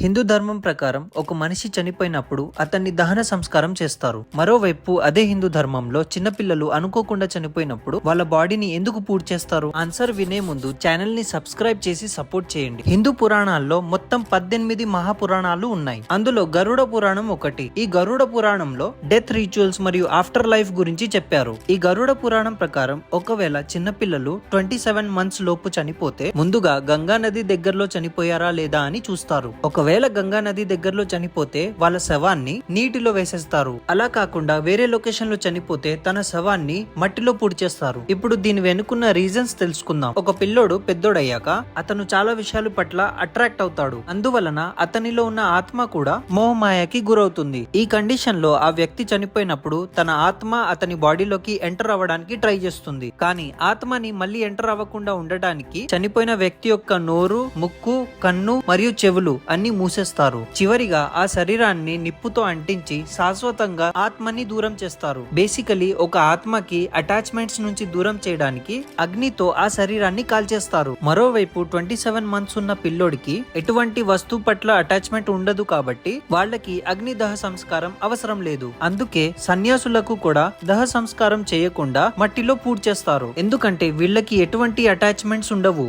హిందూ ధర్మం ప్రకారం ఒక మనిషి చనిపోయినప్పుడు అతన్ని దహన సంస్కారం చేస్తారు. మరోవైపు అదే హిందూ ధర్మంలో చిన్నపిల్లలు అనుకోకుండా చనిపోయినప్పుడు వాళ్ళ బాడీని ఎందుకు పూడ్ చేస్తారు? ఆన్సర్ వినే ముందు ఛానల్ని సబ్స్క్రైబ్ చేసి సపోర్ట్ చేయండి. హిందూ పురాణాల్లో మొత్తం పద్దెనిమిది మహాపురాణాలు ఉన్నాయి. అందులో గరుడ పురాణం ఒకటి. ఈ గరుడ పురాణంలో డెత్ రిచువల్స్ మరియు ఆఫ్టర్ లైఫ్ గురించి చెప్పారు. ఈ గరుడ పురాణం ప్రకారం ఒకవేళ చిన్నపిల్లలు ట్వంటీ సెవెన్ మంత్స్ లోపు చనిపోతే ముందుగా గంగా నది దగ్గరలో చనిపోయారా లేదా అని చూస్తారు. ఒకవేళ గంగా నది దగ్గరలో చనిపోతే వాళ్ళ శవాన్ని నీటిలో వేసేస్తారు. అలా కాకుండా వేరే లొకేషన్లో చనిపోతే తన శవాన్ని మట్టిలో పూడ్చేస్తారు ఇప్పుడు దీని వెనుకున్న రీజన్స్ తెలుసుకుందాం. ఒక పిల్లోడు పెద్దోడయ్యాక అతను చాలా విషయాల పట్ల అట్రాక్ట్ అవుతాడు. అందువలన అతనిలో ఉన్న ఆత్మ కూడా మోహమాయకి గురవుతుంది. ఈ కండిషన్లో ఆ వ్యక్తి చనిపోయినప్పుడు తన ఆత్మ అతని బాడీలోకి ఎంటర్ అవ్వడానికి ట్రై చేస్తుంది. కానీ ఆత్మని మళ్ళీ ఎంటర్ అవ్వకుండా ఉండడానికి చనిపోయిన వ్యక్తి యొక్క నోరు ముక్కు కన్ను మరియు చెవులు అన్ని మూసేస్తారు. చివరిగా ఆ శరీరాన్ని నిప్పుతో అంటించి శాశ్వతంగా ఆత్మని దూరం చేస్తారు. బేసికలీ ఒక ఆత్మకి అటాచ్మెంట్స్ నుంచి దూరం చేయడానికి అగ్నితో ఆ శరీరాన్ని కాల్చేస్తారు. మరోవైపు ట్వంటీ సెవెన్ మంత్స్ ఉన్న పిల్లోడికి ఎటువంటి వస్తువు పట్ల అటాచ్మెంట్ ఉండదు కాబట్టి వాళ్ళకి అగ్ని దహ సంస్కారం అవసరం లేదు. అందుకే సన్యాసులకు కూడా దహ సంస్కారం చేయకుండా మట్టిలో పూడ్చేస్తారు. ఎందుకంటే వీళ్ళకి ఎటువంటి అటాచ్మెంట్స్ ఉండవు.